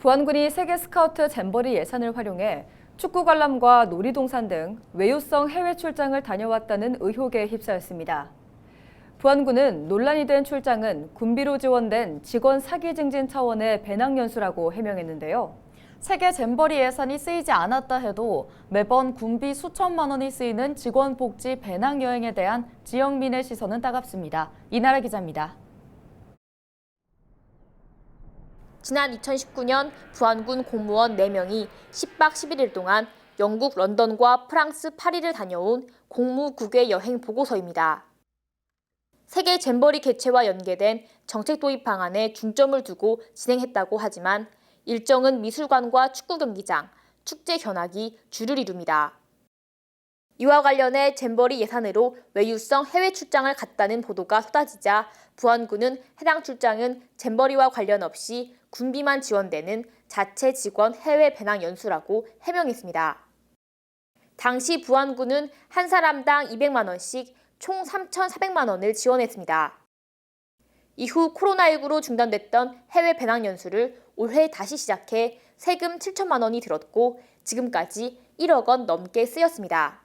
부안군이 세계 스카우트 잼버리 예산을 활용해 축구 관람과 놀이동산 등 외유성 해외 출장을 다녀왔다는 의혹에 휩싸였습니다. 부안군은 논란이 된 출장은 군비로 지원된 직원 사기 증진 차원의 배낭 연수라고 해명했는데요. 세계 잼버리 예산이 쓰이지 않았다 해도 매번 군비 수천만 원이 쓰이는 직원 복지 배낭 여행에 대한 지역민의 시선은 따갑습니다. 이나라 기자입니다. 지난 2019년 부안군 공무원 4명이 10박 11일 동안 영국 런던과 프랑스 파리를 다녀온 공무국외 여행 보고서입니다. 세계 잼버리 개최와 연계된 정책 도입 방안에 중점을 두고 진행했다고 하지만 일정은 미술관과 축구 경기장, 축제 견학이 주를 이룹니다. 이와 관련해 잼버리 예산으로 외유성 해외 출장을 갔다는 보도가 쏟아지자 부안군은 해당 출장은 잼버리와 관련 없이 군비만 지원되는 자체 직원 해외 배낭 연수라고 해명했습니다. 당시 부안군은 한 사람당 200만 원씩 총 3,400만 원을 지원했습니다. 이후 코로나19로 중단됐던 해외 배낭 연수를 올해 다시 시작해 세금 7천만 원이 들었고 지금까지 1억 원 넘게 쓰였습니다.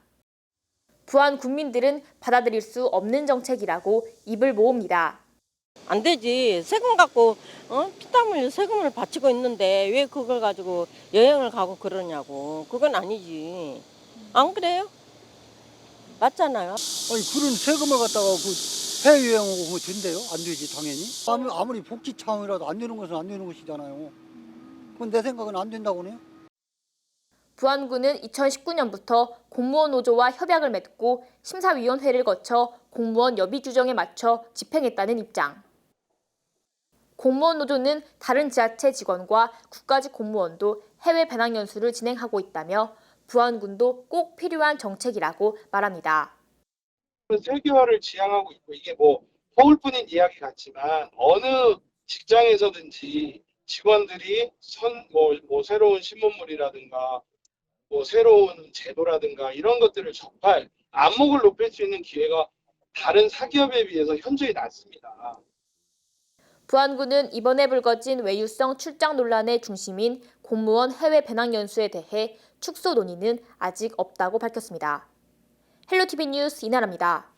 부안 국민들은 받아들일 수 없는 정책이라고 입을 모읍니다. 안 되지. 세금 갖고 어? 피땀 흘려 세금을 바치고 있는데 왜 그걸 가지고 여행을 가고 그러냐고. 그건 아니지. 안 그래요? 맞잖아요. 아니 그런 세금을 갖다가 그 해외여행 오고 그거 된대요? 안 되지 당연히 아무리, 아무리 복지 차원이라도 안 되는 것은 안 되는 것이잖아요 그건 내 생각은 안 된다고 해요 부안군은 2019년부터 공무원 노조와 협약을 맺고 심사위원회를 거쳐 공무원 여비 규정에 맞춰 집행했다는 입장. 공무원 노조는 다른 지자체 직원과 국가직 공무원도 해외 배낭 연수를 진행하고 있다며 부안군도 꼭 필요한 정책이라고 말합니다. 세계화를 지향하고 있고 이게 뭐 서울뿐인 이야기 같지만 어느 직장에서든지 직원들이 선, 뭐, 뭐 새로운 신문물이라든가 뭐 새로운 제도라든가 이런 것들을 접할 안목을 높일 수 있는 기회가 다른 사기업에 비해서 현저히 낮습니다. 부안군은 이번에 불거진 외유성 출장 논란의 중심인 공무원 해외 배낭 연수에 대해 축소 논의는 아직 없다고 밝혔습니다. 헬로티비 뉴스 이나라입니다.